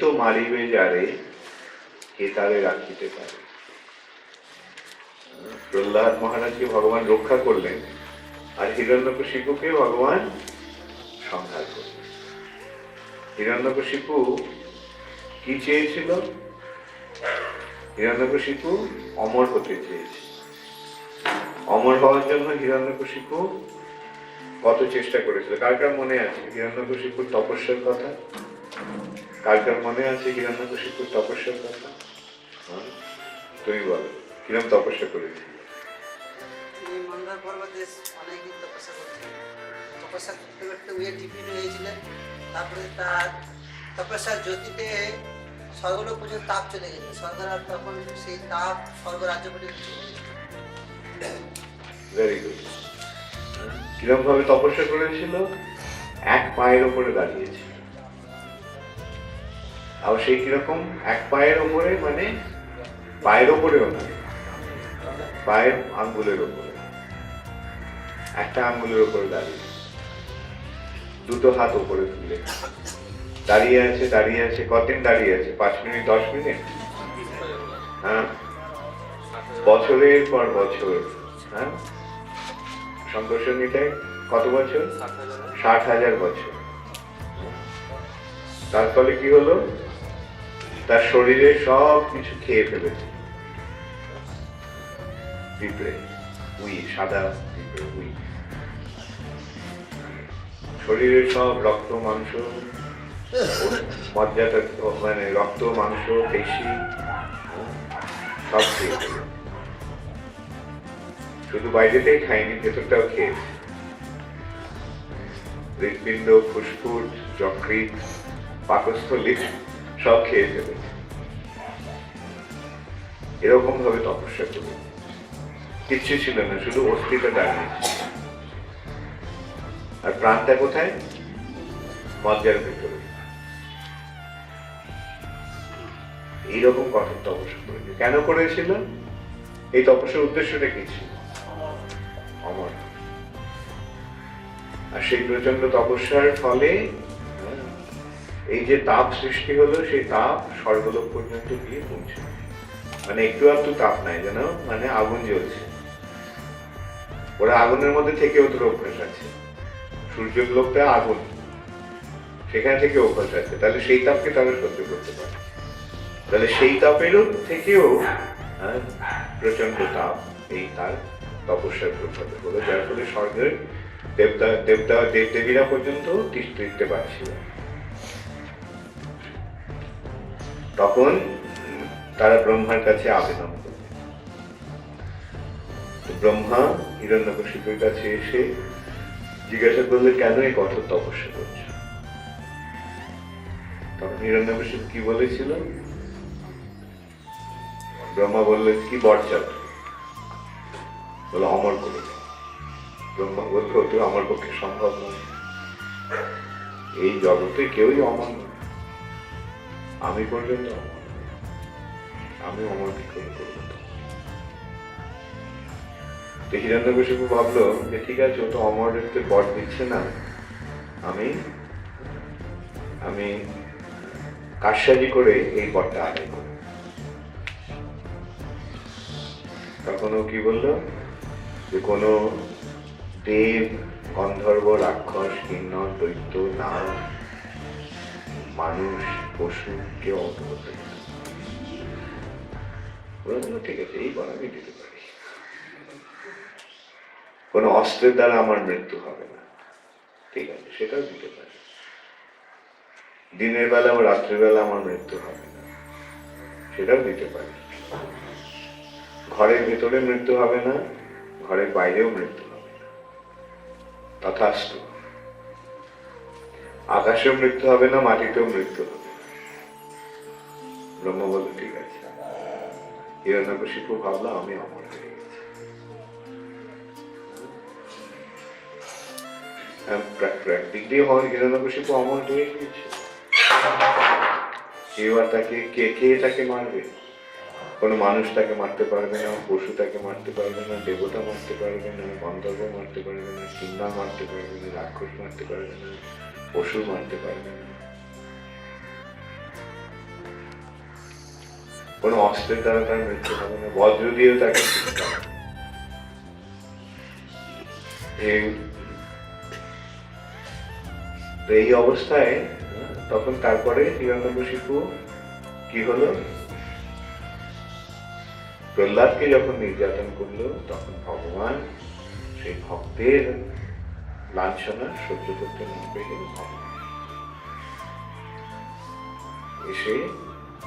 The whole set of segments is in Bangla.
তো মারিবে যারে কে তারে রাখিতে পারে? প্রহ্লাদ মহারাজকে ভগবান রক্ষা করলেন, আর হিরণ্যকশিপুকে ভগবান সংহার করলেন। হিরণ্যকশিপু কি চেয়েছিল? হিরণ্যকশিপু অমর হতে চেয়েছিল। অমর হওয়ার জন্য হিরণ্যকশিপু কত চেষ্টা করেছিল? কার কার মনে আছে হিরণ্যকশিপুর তপস্যার কথা? কার কার মনে আছে হিরণ্যকশিপুর তপস্যার কথা? হ্যাঁ? তুমি বলো কিরম তপস্যা করেছিল এই মন্দার পর্বতে অনেকদিন তপস্যা তপস্যা করতে করতে টিফিন হয়েছিলেন তারপরে তার তপস্যার জ্যোতিতে স্বর্গলোক পর্যন্ত তাপ চলে গেছে। স্বর্গরাজ তখন সেই তাপ স্বর্গরাজ্য পর্যন্ত চলে গেছে। ভেরি গুড কিরম ভাবে তপস্যা করেছিল? এক পায়ের উপরে দাঁড়িয়েছিল। আর সেই কীরকম? এক পায়ের ওপরে মানে পায়ের উপরেও না। পায়ের আঙ্গুলের ওপরে। একটা আঙ্গুলের ওপরে দাঁড়িয়ে। দুটো হাত উপরে তুলে। দাঁড়িয়ে আছে দাঁড়িয়ে আছে। কতদিন দাঁড়িয়ে আছে? পাঁচ মিনিট দশ মিনিট? হ্যাঁ। বছরের পর বছর। হ্যাঁ? সংঘর্ষ নিতে কত বছর? ষাট হাজার বছর। তার ফলে কি হলো? তার শরীরে সব কিছু খেয়ে ফেলেছে। পিঁপড়ে উই সাদা পিঁপড়ে উই শরীরের সব রক্ত, মাংস, মজ্জাটা মানে রক্ত, মাংস, পেশি, সব খেয়ে শুধু বাইরেটাই খাইনি ভেতরটাও খেয়েছে। হৃৎপিণ্ড, ফুসফুস যকৃত পাকস্থলী সব খেয়ে ফেলেছে এরকম ভাবে তপস্যা করে। কিচ্ছু ছিল না শুধু অস্থিটা দাঁড়িয়েছে আর প্রাণটা কোথায়? মজ্জার ভেতরে। এইরকম কঠোর তপস্যা করেছে কেন করেছিল এই তপস্যার উদ্দেশ্যটা কি ছিল? অমর। আর সেই প্রচণ্ড তপস্যার ফলে হ্যাঁ, এই যে তাপ সৃষ্টি হলো সেই তাপ স্বর্গলোক পর্যন্ত গিয়ে পৌঁছে মানে একটু একটু তাপ নাই যেন মানে আগুন জ্বলছে। ওরা আগুনের মধ্যে থেকে ওদের অভ্যাস আছে। সূর্য লোকটা আগুন সেখানে থেকে অভ্যাস আছে। তাহলে সেই তাপকে তারা সহ্য করতে পারে। তাহলে সেই তাপেরও থেকেও হ্যাঁ, প্রচণ্ড তাপ এই তার তপস্যার প্রভাবে হলো যার ফলে স্বর্গের দেবতা দেবতা দেব দেবীরা পর্যন্ত তিষ্ঠ দিতে পারছিল তখন, তারা ব্রহ্মার কাছে আবেদন তো ব্রহ্মা হিরণ্যকশিপুর কাছে এসে জিজ্ঞাসা করলে কেন এই কঠোর তপস্যা করছ? তখন হিরণ্যকশিপু কি বলেছিল? ব্রহ্মা বললেন, কি বর চাও বলে, অমর করে ব্রহ্মা বলল ওটা আমার পক্ষে সম্ভব নয়। এই জগতে কেউই অমর আমি অমর আমি অমর কি করে করব তো? হিরণ্যকশিপু ভাবলো যে ঠিক আছে, ও তো অমরের তো বর দিচ্ছে না। আমি আমি কারসাজি করে এই বরটা আদায় করব। তখন ও কি বলল? যে কোনো দেব, গন্ধর্ব, রাক্ষস কিন্নর দৈত্য নাগ মানুষ পশু কেউ না। ওরা বলল, ঠিক আছে আমি দিতে পারি। কোনো অস্ত্রের দ্বারা আমার মৃত্যু হবে না। ঠিক আছে সেটাও দিতে পারি। দিনের বেলা ও রাত্রের বেলা আমার মৃত্যু হবে না। সেটাও দিতে পারি। ঘরের ভেতরে মৃত্যু হবে না ঘরের বাইরেও মৃত্যু হবে না। তথাস্তু। আকাশেও মৃত্যু হবে না মাটিতেও মৃত্যু হবে। ব্রহ্ম বলল ঠিক আছে। হিরণ্যকশিপু ভাবলো আমি অমর হয়ে গেছি। হ্যাঁ, প্রা- প্রাকৃতিক দিয়ে হয় হিরণ্যকশিপু অমর হয়ে গেছে। এবার তাকে কে কে তাকে মারবে? কোনো মানুষ তাকে মারতে পারবে না পশু তাকে মারতে পারবে না দেবতা মারতে পারবে না গন্ধর্ব মারতে পারবে না কিন্না মারতে পারবে না রাক্ষস মারতে পারবে না। পশু মারতে পারবে না কোনো অস্ত্রের দ্বারা তার মৃত্যু হবে না বজ্র দিয়েও তাকে। এই- অবস্থায়, তখন তারপরে হিরণ্যকশিপু কি হলো প্রহ্লাদকে যখন নির্যাতন করল, তখন ভগবান সেই ভক্তের লাঞ্ছনা সহ্য করতে না পেরে এসে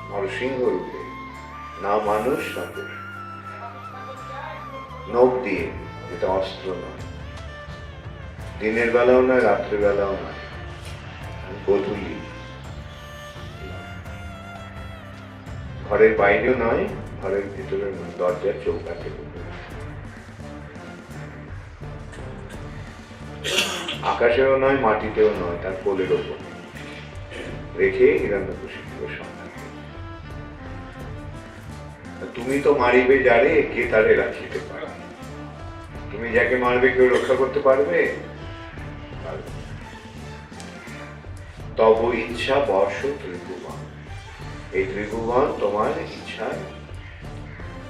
নরসিংহ রূপে না মানুষ না। নখ দিয়ে এটা অস্ত্র নয়। দিনের বেলাও নয়, রাত্রের বেলাও নয়। গধূলি ঘরের বাইরেও নয়, ঘরের ভিতরে নয়, দরজার চৌকাঠে আকাশেও নয়, মাটিতেও নয়, তার কোলের ওপর। রেখে হিরণ্যকশিপুর সন্ধান তুমি তো মারিবে যারে, কে তারে রাখিতে পারে? তুমি যাকে মারবে, কেউ রক্ষা করতে পারবে? তব ইচ্ছা বর্ষ ত্রিভুবন। এই ত্রিভুবন তোমার ইচ্ছার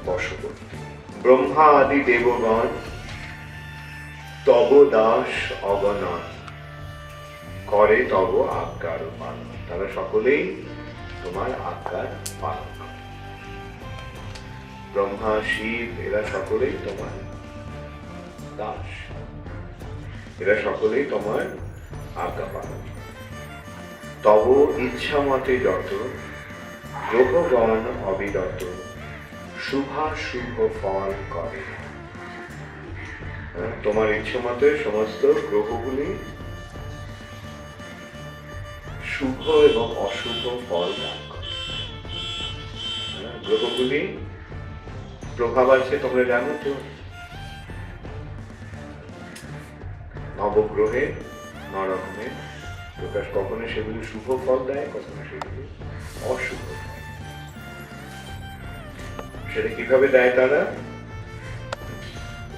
বশবর্তী ব্রহ্মা আদি দেবগণ তব দাস অগণন করে তব আজ্ঞার পালন তারা সকলেই তোমার আজ্ঞার পালন। ব্রহ্মা শিব এরা সকলেই তোমার দাস এরা সকলেই তোমার আজ্ঞা পালন। তব ইচ্ছা মতে যত গ্রহগণ অবিরত শুভা শুভ ফল করে হ্যাঁ, তোমার ইচ্ছে মতে সমস্ত গ্রহগুলি শুভ এবং অশুভ ফল দান করে। হ্যাঁ, গ্রহগুলি প্রভাব আছে তোমরা জানো তো। নবগ্রহে নরকমের প্রকাশ কখনো সেগুলি শুভ ফল দেয় কখনো সেগুলি অশুভ সেটা কীভাবে দেয় তারা?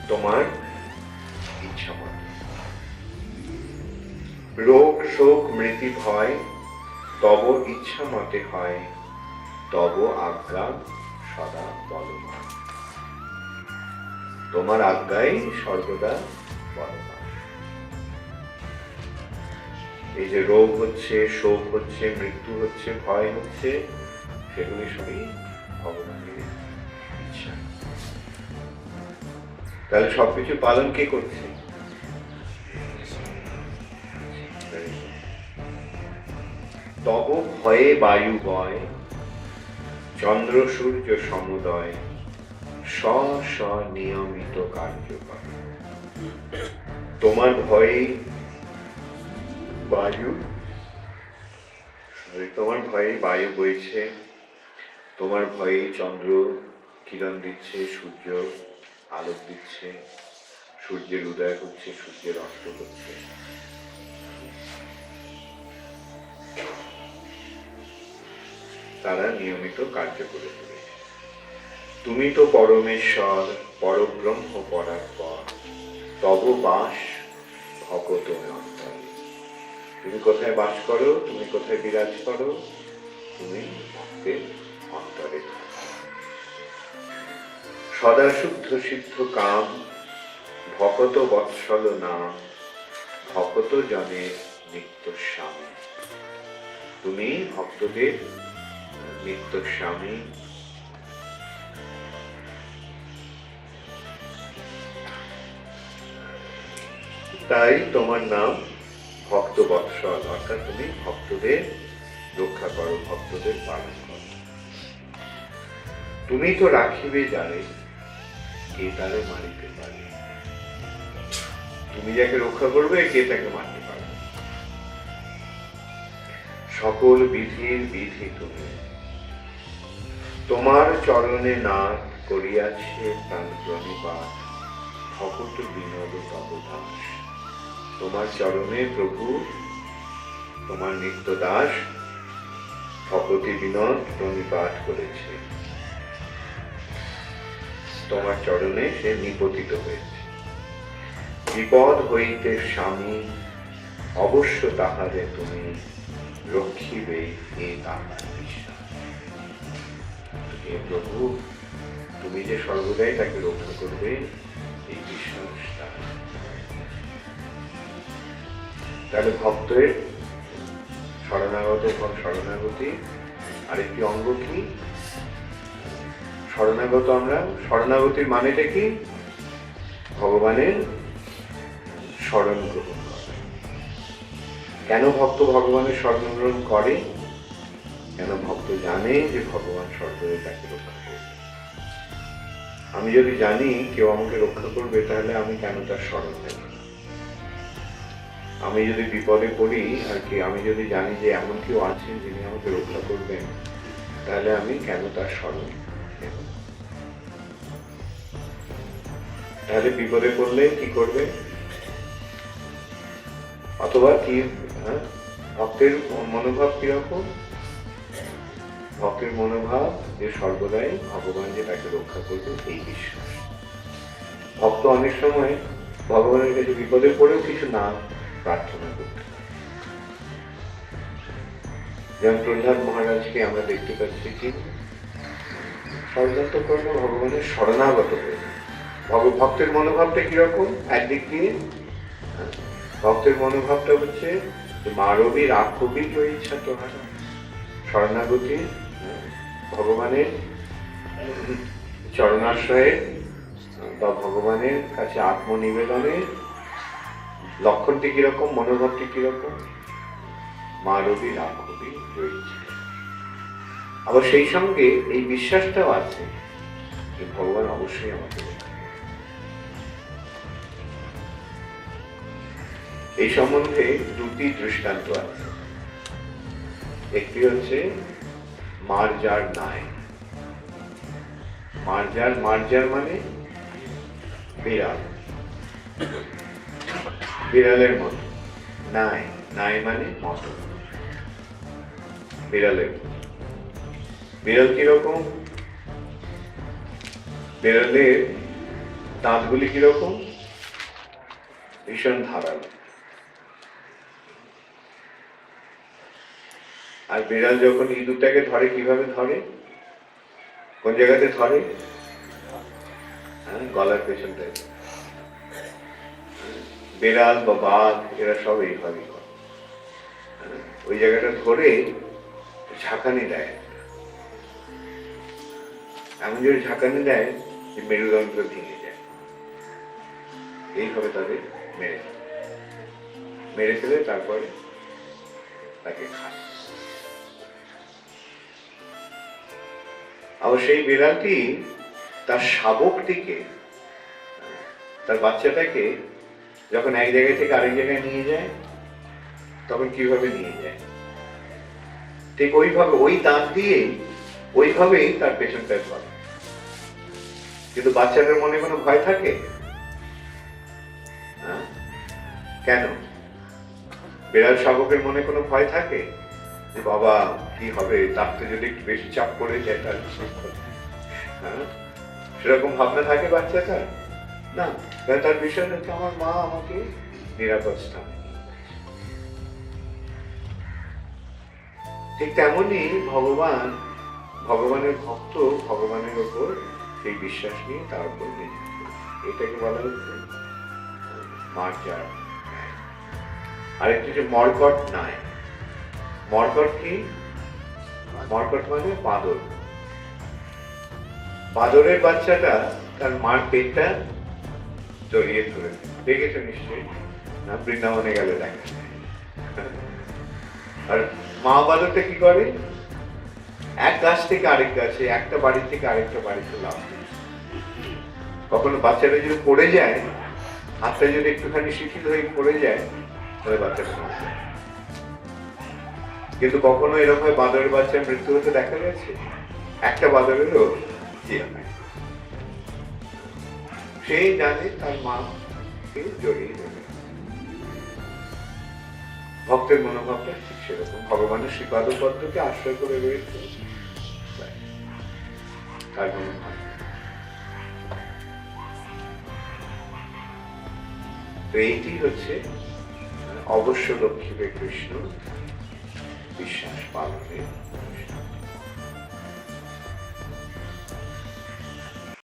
তোমার মতো রোগ, শোক, মৃত্যু ভয়, তব ইচ্ছা মতে হয়, তব আজ্ঞা সদা বলবান। তোমার আজ্ঞাই সর্বদা বলবান। এই যে রোগ হচ্ছে, শোক হচ্ছে, মৃত্যু হচ্ছে, ভয় হচ্ছে, সেগুলি সবই ভগবানের ইচ্ছা। তাহলে সবকিছু পালন কে করছে? তব ভয়ে বায়ু বয়, চন্দ্র সূর্য সমুদয়, স্ব স্ব নিয়মিত কার্য করে। তোমার ভয়ে বায়ু তোমার ভয়ে বায়ু বইছে, তোমার ভয়ে চন্দ্র কিরণ দিচ্ছে, সূর্য আলোক দিচ্ছে, সূর্যের উদয় হচ্ছে, সূর্যের অস্ত হচ্ছে। তারা নিয়মিত কার্য করে চলেছে তুমি তো পরমেশ্বর, পরব্রহ্ম পরাৎপর তব বাস ভগত অন্তরে তুমি কোথায় বাস করো? তুমি কোথায় বিরাজ করো? তুমি ভক্তের অন্তরে সদা শুদ্ধ সিদ্ধ কাম, ভকত বৎসল নাম, ভকত জনের নিত্য স্বামী। তুমি ভক্তদের নিত্য স্বামী। তাই তোমার নাম ভক্ত বৎসল, অর্থাৎ তুমি ভক্তদের রক্ষা করো, ভক্তদের পালন করো। তুমি তো রাখিবে জানে কে তারে মারিতে পারে। তুমি যাকে রক্ষা করবে, কে তাকে মারতে পারবে। সকল বিধির বিধি তুমি। তোমার চরণে না করিয়াছে প্রাণ প্রণিপাত ভকত বিনোদ তব দাস। তোমার চরণে প্রভু, তোমার নিত্য দাস ভকতি বিনোদ প্রণিপাত করেছে। তোমার চরণে সে নিপতিত হয়েছে। বিপদ হইতে স্বামী, অবশ্য তাহারে তুমি রক্ষিবে এ তাহার বিশ্বাস। হে প্রভু, তুমি যে সর্বদাই তাকে রক্ষা করবে, এই বিশ্বাস। তাহলে ভক্তের শরণাগত শরণাগতি, আরেকটি অঙ্গ কি? শরণাগত আমরা, শরণাগতির মানেটা কি? ভগবানের স্মরণ গ্রহণ করা। কেন ভক্ত ভগবানের স্মরণ গ্রহণ করে? কেন ভক্ত জানে যে ভগবান সর্বদাই তাকে রক্ষা করবে? আমি যদি জানি কেউ আমাকে রক্ষা করবে, তাহলে আমি কেন তার স্মরণ নেব আমি যদি বিপদে পড়ি, আর কি আমি যদি জানি যে এমন কেউ আছেন যিনি আমাকে রক্ষা করবেন, তাহলে আমি কেন তার স্মরণ তাহলে বিপদে পড়লে কি করবে? অথবা কি হ্যাঁ? ভক্তের মনোভাব কীরকম? ভক্তের মনোভাব যে সর্বদাই ভগবান যে তাকে রক্ষা করবে এই বিশ্বাস। ভক্ত অনেক সময় ভগবানের কাছে বিপদে পড়েও কিছু না প্রার্থনা করতে যেমন প্রহ্লাদ মহারাজকে আমরা দেখতে পাচ্ছি কি ষড়যন্ত্র করে না ভগবানের শরণাগত হয়ে ভক্তের মনোভাবটা কীরকম? একদিক দিয়ে? হ্যাঁ, ভক্তের মনোভাবটা হচ্ছে রাক্ষবী ইচ্ছা শরণাগতি হ্যাঁ, ভগবানের চরণাশ্রয়ে বা ভগবানের কাছে আত্মনিবেদনের লক্ষণটি কীরকম, মনোভাবটি কীরকম? মানবী রাক্ষবী রয়েছে। আবার সেই সঙ্গে এই বিশ্বাসটাও আছে যে ভগবান অবশ্যই আমাকে এই সম্বন্ধে দুটি দৃষ্টান্ত আছে। একটি হচ্ছে মার্জার নাই। মার্জার মার্জার মানে বিড়াল। বিড়ালের মতো। নাই নাই মানে মতো। বিড়ালের বিড়াল কীরকম? বিড়ালের দাঁতগুলি কীরকম? ভীষণ ধারালো। আর বিড়াল যখন ইঁদুরটাকে ধরে কীভাবে ধরে? কোন জায়গাতে ধরে? হ্যাঁ গলার পেছনটায়। বিড়াল বা বাঘ এরা সব এইভাবেই করে। হ্যাঁ, ওই জায়গাটা ধরে ঝাঁকানি দেয়। এমন জোরে ঝাঁকানি দেয় যে মেরুদণ্ড ভেঙে যায়। এইভাবে তাদের মেরে মেরে ফেলে তারপরে তাকে খায়। আবার সেই বিড়ালটি তার শাবকটিকে, তার বাচ্চাটাকে যখন এক জায়গা থেকে আরেক জায়গায় নিয়ে যায়, তখন কীভাবে নিয়ে যায়? ঠিক ওইভাবে, ওই দাঁত দিয়ে ওইভাবেই তার পেছনটায় ধরে কিন্তু বাচ্চাটার মনে কোনো ভয় থাকে? হ্যাঁ? কেন? বিড়াল শাবকের মনে কোনো ভয় থাকে? যে বাবা কি হবে তার তো যদি একটু বেশি চাপ পড়ে যায় তাহলে? হ্যাঁ? সেরকম ভাবনা থাকে বাচ্চাটার না তার বিষয় হচ্ছে আমার মা আমাকে নিরাপদ স্থানে। ঠিক তেমনই ভগবান, ভগবানের ভক্ত ভগবানের ওপর সেই বিশ্বাস নিয়ে তার উপর। এটাকে বলা হচ্ছে মার্জার। আরেকটি যে মর্কট নাই মর্কট কি মর্কট মানে বাঁদর। বাঁদরের বাচ্চাটা তার মার পেটটা জড়িয়ে ধরে। দেখেছ নিশ্চয়ই? না, বৃন্দাবনে গেলে দেখা আর মা বাঁদরটা কি করে? এক গাছ থেকে আরেক গাছে, একটা বাড়ি থেকে আরেকটা বাড়িতে লাভ কখনো বাচ্চাটা যদি পড়ে যায়, হাতটা যদি একটুখানি শিথিল হয়ে পড়ে যায়, তাহলে বাচ্চাটা। কিন্তু কখনো এরকম বাঁদরের বাচ্চার মৃত্যু হতে দেখা গেছে? একটা বাঁদরেরও কি হয় সেই জানে তার মাকে জড়িয়ে দেবে ভক্তের মনোভাবটা ঠিক সেরকম। ভগবানের শ্রীপাদ পদ্মকে আশ্রয় করে রয়েছে। তার মনোভাব এইটি হচ্ছে অবশ্য লক্ষ্মীবে কৃষ্ণ। বিশ্বাস পালনের